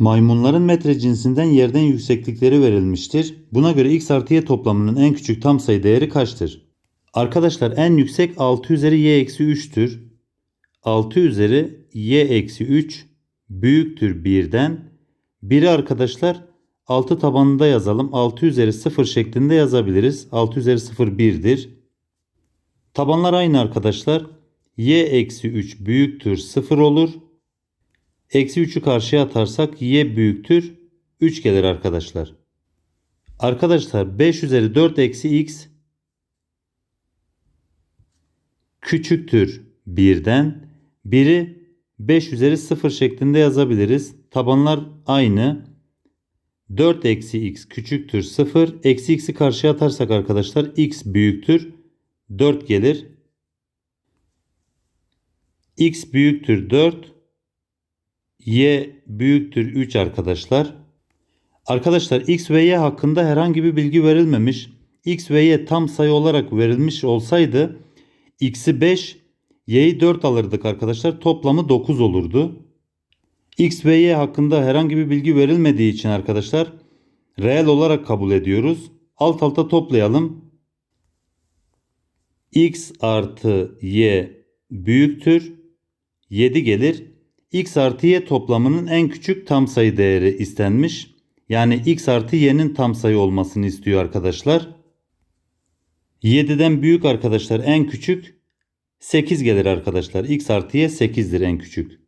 Maymunların metre cinsinden yerden yükseklikleri verilmiştir. Buna göre x artı y toplamının en küçük tam sayı değeri kaçtır? Arkadaşlar en yüksek 6 üzeri y eksi 3'tür. 6 üzeri y eksi 3 büyüktür 1'den. 1'i arkadaşlar 6 tabanında yazalım. 6 üzeri 0 şeklinde yazabiliriz. 6 üzeri 0 1'dir. Tabanlar aynı arkadaşlar. y eksi 3 büyüktür 0 olur. Eksi 3'ü karşıya atarsak y büyüktür 3 gelir arkadaşlar. Arkadaşlar 5 üzeri 4 eksi x küçüktür 1'den. 1'i 5 üzeri 0 şeklinde yazabiliriz. Tabanlar aynı. 4 eksi x küçüktür 0. Eksi x'i karşıya atarsak arkadaşlar x büyüktür 4 gelir. x büyüktür 4. y büyüktür 3 arkadaşlar. Arkadaşlar x ve y hakkında herhangi bir bilgi verilmemiş. x ve y tam sayı olarak verilmiş olsaydı x'i 5, y'yi 4 alırdık arkadaşlar. Toplamı 9 olurdu. X ve Y hakkında herhangi bir bilgi verilmediği için arkadaşlar reel olarak kabul ediyoruz. Alt alta toplayalım. X artı Y büyüktür. 7 gelir. X artı Y toplamının en küçük tam sayı değeri istenmiş. Yani X artı Y'nin tam sayı olmasını istiyor arkadaşlar. 7'den büyük arkadaşlar en küçük 8 gelir arkadaşlar. X artı Y 8'dir en küçük.